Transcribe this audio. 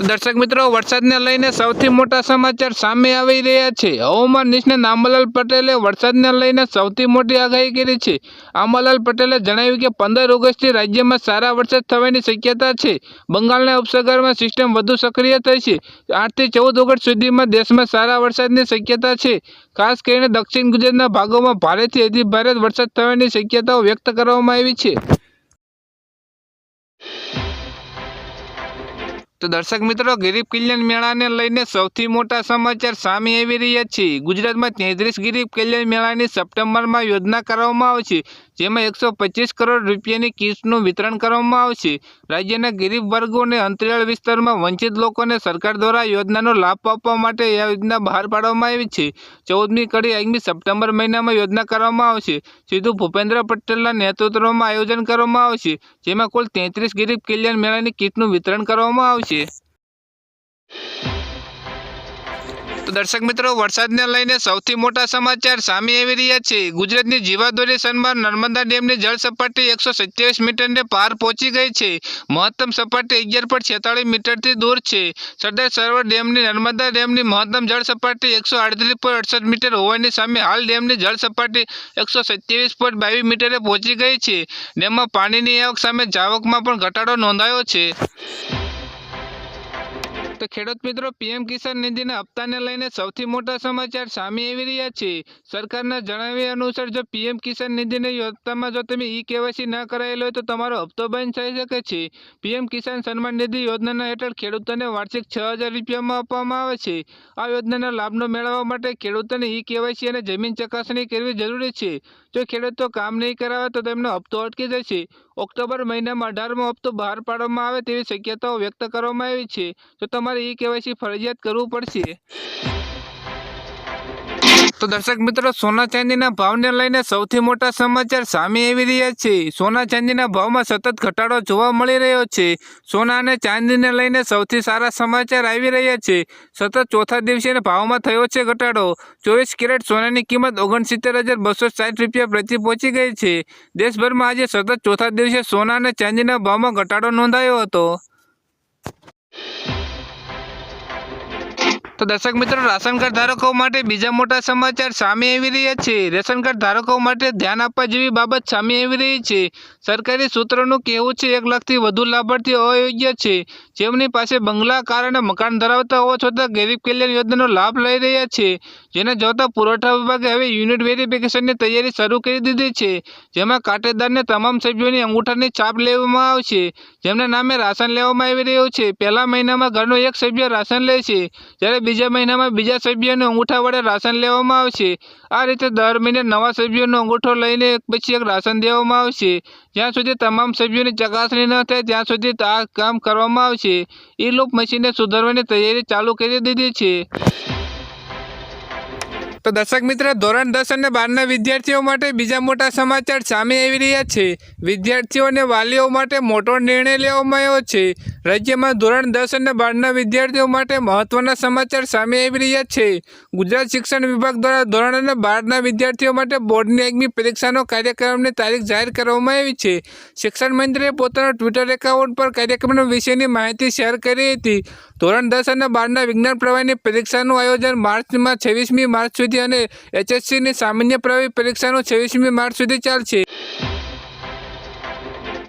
દર્શક મિત્રો, વરસાદને લઈને સૌથી મોટા સમાચાર સામે આવી રહ્યા છે. હવામાન નિષ્ણાત આંબાલાલ પટેલે વરસાદને લઈને સૌથી મોટી આગાહી કરી છે. આંબાલાલ પટેલે જણાવ્યું કે પંદર ઓગસ્ટથી રાજ્યમાં સારા વરસાદ થવાની શક્યતા છે. બંગાળના ઉપસાગરમાં સિસ્ટમ વધુ સક્રિય થઈ છે આઠથી ચૌદ ઓગસ્ટ સુધીમાં દેશમાં સારા વરસાદની શક્યતા છે. ખાસ કરીને દક્ષિણ ગુજરાતના ભાગોમાં ભારેથી અતિ ભારે વરસાદ થવાની શક્યતાઓ વ્યક્ત કરવામાં આવી છે. તો દર્શક મિત્રો, ગરીબ કલ્યાણ મેળાને લઈને સૌથી મોટા સમાચાર સામે આવી રહ્યા છે. ગુજરાતમાં તેત્રીસ ગરીબ કલ્યાણ મેળાની સપ્ટેમ્બરમાં યોજના કરવામાં આવશે જેમાં એકસો કરોડ રૂપિયાની કિટ્સનું વિતરણ કરવામાં આવશે રાજ્યના ગરીબ વર્ગો અને અંતરિયાળ વિસ્તારમાં વંચિત લોકોને સરકાર દ્વારા યોજનાનો લાભ આપવા માટે આ યોજના બહાર પાડવામાં આવી છે. ચૌદમી કડી આગામી સપ્ટેમ્બર મહિનામાં યોજના કરવામાં આવશે સીધું ભૂપેન્દ્ર પટેલના નેતૃત્વમાં આયોજન કરવામાં આવશે જેમાં કુલ તેત્રીસ ગરીબ કલ્યાણ મેળાની કિટનું વિતરણ કરવામાં આવશે તો દર્શક મિત્રો, વરસાદને લઈને સૌથી મોટા સમાચાર સામે આવી રહ્યા છે. ગુજરાતની જીવાદોરી સન્માન નર્મદા ડેમની જળ સપાટી એકસો સત્યાવીસ મીટરને પાર પહોંચી ગઈ છે. મહત્તમ સપાટી અગિયાર પોઈન્ટ છેતાળીસ મીટરથી દૂર છે. સરદાર સરોવર ડેમની નર્મદા ડેમની મહત્તમ જળ સપાટી એકસો આડત્રીસ પોઈન્ટ અડસઠ મીટર હોવાની સામે હાલ ડેમની જળ સપાટી એકસો સત્યાવીસ પોઈન્ટ બાવીસ મીટરે પહોંચી ગઈ છે. ડેમમાં પાણીની આવક સામે જાવકમાં પણ ઘટાડો નોંધાયો છે. તો ખેડૂત મિત્રો, પીએમ કિસાન નિધિના હપ્તાને લઈને સૌથી મોટા સમાચાર સામે આવી રહ્યા છે. સરકારના જણાવ્યા અનુસાર, જો પીએમ કિસાન નિધિની હપ્તામાં જો તમે ઈ કેવાયસી ન કરાયેલો હોય તો તમારો હપ્તો બંધ થઈ શકે છે. પીએમ કિસાન સન્માન નિધિ યોજનાના હેઠળ ખેડૂતોને વાર્ષિક છ હજાર રૂપિયામાં આપવામાં આવે છે. આ યોજનાના લાભનો મેળવવા માટે ખેડૂતોને ઈ કેવાયસી અને જમીન ચકાસણી કરવી જરૂરી છે. જો ખેડૂતો કામ નહીં કરાવે તો તેમનો હપ્તો અટકી જશે. ઓક્ટોબર મહિનામાં અઢારમો હપ્તો બહાર પાડવામાં આવે તેવી શક્યતાઓ વ્યક્ત કરવામાં આવી છે. તો તમારે ઈ કેવાયસી ફરજિયાત કરવું પડશે. તો દર્શક મિત્રો, સોના ચાંદીના ભાવને લઈને સૌથી મોટા સમાચાર સામે આવી રહ્યા છે. સોના ચાંદીના ભાવમાં સતત ઘટાડો જોવા મળી રહ્યો છે. સોના અને ચાંદીને લઈને સૌથી સારા સમાચાર આવી રહ્યા છે. સતત ચોથા દિવસે ભાવમાં થયો છે ઘટાડો. ચોવીસ કેરેટ સોનાની કિંમત ઓગણસિત્તેર હજાર બસો સાઠ રૂપિયા પ્રતિ પહોંચી ગઈ છે. દેશભરમાં આજે સતત ચોથા દિવસે સોના અને ચાંદીના ભાવમાં ઘટાડો નોંધાયો હતો. તો દર્શક મિત્રો, રાશન કાર્ડ ધારકો માટે બીજા મોટા સમાચાર સામે આવી રહ્યા છે. રેશન કાર્ડ ધારકો માટે ધ્યાન આપવા જેવી બાબત સામે આવી રહી છે. સરકારી સૂત્રોનું કહેવું છે, એક લાખથી વધુ લાભાર્થી અયોગ્ય છે. જેમની પાસે બંગલા, કાર અને મકાન ધરાવતા હોવા છતાં ગરીબ કલ્યાણ યોજનાનો લાભ લઈ રહ્યા છે. જેને જોતા પુરવઠા વિભાગે હવે યુનિટ વેરિફિકેશનની તૈયારી શરૂ કરી દીધી છે. જેમાં કાટેદારને તમામ સભ્યોની અંગૂઠાની છાપ લેવામાં આવશે. જેમના નામે રાશન લેવામાં આવી રહ્યું છે. પહેલા મહિનામાં ઘરનો એક સભ્ય રાશન લે છે. જ્યારે બીજા મહિનામાં બીજા સભ્યોને અંગૂઠા વડે રાશન લેવામાં આવશે. આ રીતે દર મહિને નવા સભ્યોનો અંગૂઠો લઈને એક પછી એક રાશન દેવામાં આવશે. જ્યાં સુધી તમામ સભ્યોની ચકાસણી ન થાય, ત્યાં સુધી આ કામ કરવામાં આવશે. ઈ લૂપ મશીનને સુધારવાની તૈયારી ચાલુ કરી દીધી છે. તો દર્શક મિત્ર, ધોરણ દસ અને બારના વિદ્યાર્થીઓ માટે બીજા મોટા સમાચાર સામે આવી રહ્યા છે. વિદ્યાર્થીઓ અને વાલીઓ માટે મોટો નિર્ણય લેવામાં આવ્યો છે. રાજ્યમાં ધોરણ દસ અને બારના વિદ્યાર્થીઓ માટે મહત્વના સમાચાર સામે આવી રહ્યા છે. ગુજરાત શિક્ષણ વિભાગ દ્વારા ધોરણ અને બારના વિદ્યાર્થીઓ માટે બોર્ડની આગમી પરીક્ષાનો કાર્યક્રમની તારીખ જાહેર કરવામાં આવી છે. શિક્ષણ મંત્રીએ પોતાના ટ્વિટર એકાઉન્ટ પર કાર્યક્રમ વિશેની માહિતી શેર કરી હતી. ધોરણ દસ અને બારના વિજ્ઞાન પ્રવાહની પરીક્ષાનું આયોજન માર્ચમાં છવ્વીસમી માર્ચ સુધી અને એચએસસીની સામાન્ય પ્રવાહી પરીક્ષાનું છવ્વીસમી માર્ચ સુધી ચાલશે.